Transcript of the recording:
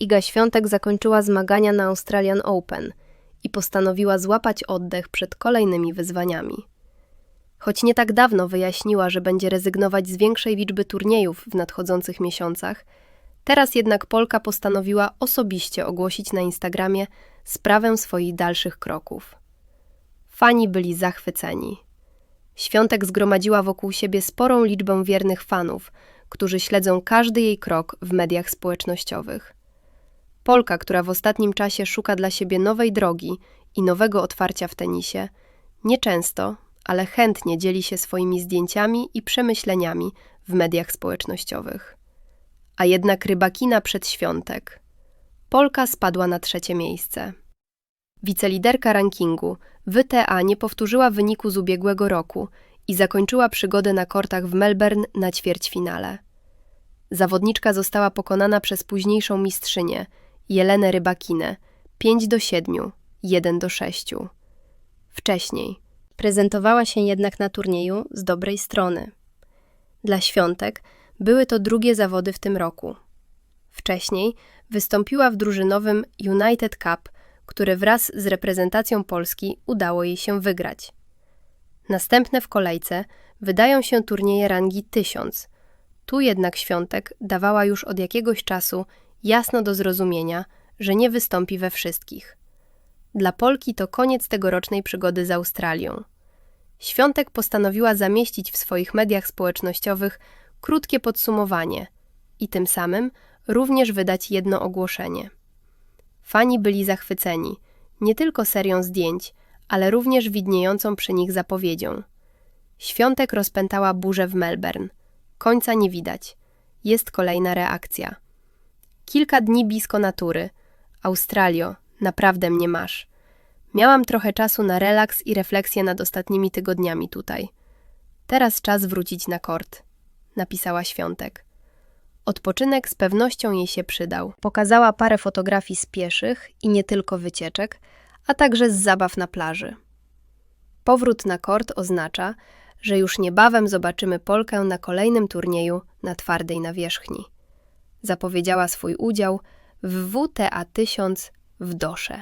Iga Świątek zakończyła zmagania na Australian Open i postanowiła złapać oddech przed kolejnymi wyzwaniami. Choć nie tak dawno wyjaśniła, że będzie rezygnować z większej liczby turniejów w nadchodzących miesiącach, teraz jednak Polka postanowiła osobiście ogłosić na Instagramie sprawę swoich dalszych kroków. Fani byli zachwyceni. Świątek zgromadziła wokół siebie sporą liczbę wiernych fanów, którzy śledzą każdy jej krok w mediach społecznościowych. Polka, która w ostatnim czasie szuka dla siebie nowej drogi i nowego otwarcia w tenisie, nieczęsto, ale chętnie dzieli się swoimi zdjęciami i przemyśleniami w mediach społecznościowych. A jednak rybakina przedświątek. Polka spadła na trzecie miejsce. Wiceliderka rankingu WTA nie powtórzyła wyniku z ubiegłego roku i zakończyła przygodę na kortach w Melbourne na ćwierćfinale. Zawodniczka została pokonana przez późniejszą mistrzynię, Jelenę Rybakinę, 5 do 7, 1 do 6. Wcześniej prezentowała się jednak na turnieju z dobrej strony. Dla świątek były to drugie zawody w tym roku. Wcześniej wystąpiła w drużynowym United Cup, które wraz z reprezentacją Polski udało jej się wygrać. Następne w kolejce wydają się turnieje rangi 1000. Tu jednak świątek dawała już od jakiegoś czasu jasno do zrozumienia, że nie wystąpi we wszystkich. Dla Polki to koniec tegorocznej przygody z Australią. Świątek postanowiła zamieścić w swoich mediach społecznościowych krótkie podsumowanie i tym samym również wydać jedno ogłoszenie. Fani byli zachwyceni nie tylko serią zdjęć, ale również widniejącą przy nich zapowiedzią. Świątek rozpętała burzę w Melbourne. Końca nie widać. Jest kolejna reakcja. Kilka dni blisko natury. Australio, naprawdę mnie masz. Miałam trochę czasu na relaks i refleksję nad ostatnimi tygodniami tutaj. Teraz czas wrócić na kort, napisała Świątek. Odpoczynek z pewnością jej się przydał. Pokazała parę fotografii z pieszych i nie tylko wycieczek, a także z zabaw na plaży. Powrót na kort oznacza, że już niebawem zobaczymy Polkę na kolejnym turnieju na twardej nawierzchni. Zapowiedziała swój udział w WTA 1000 w Dosze.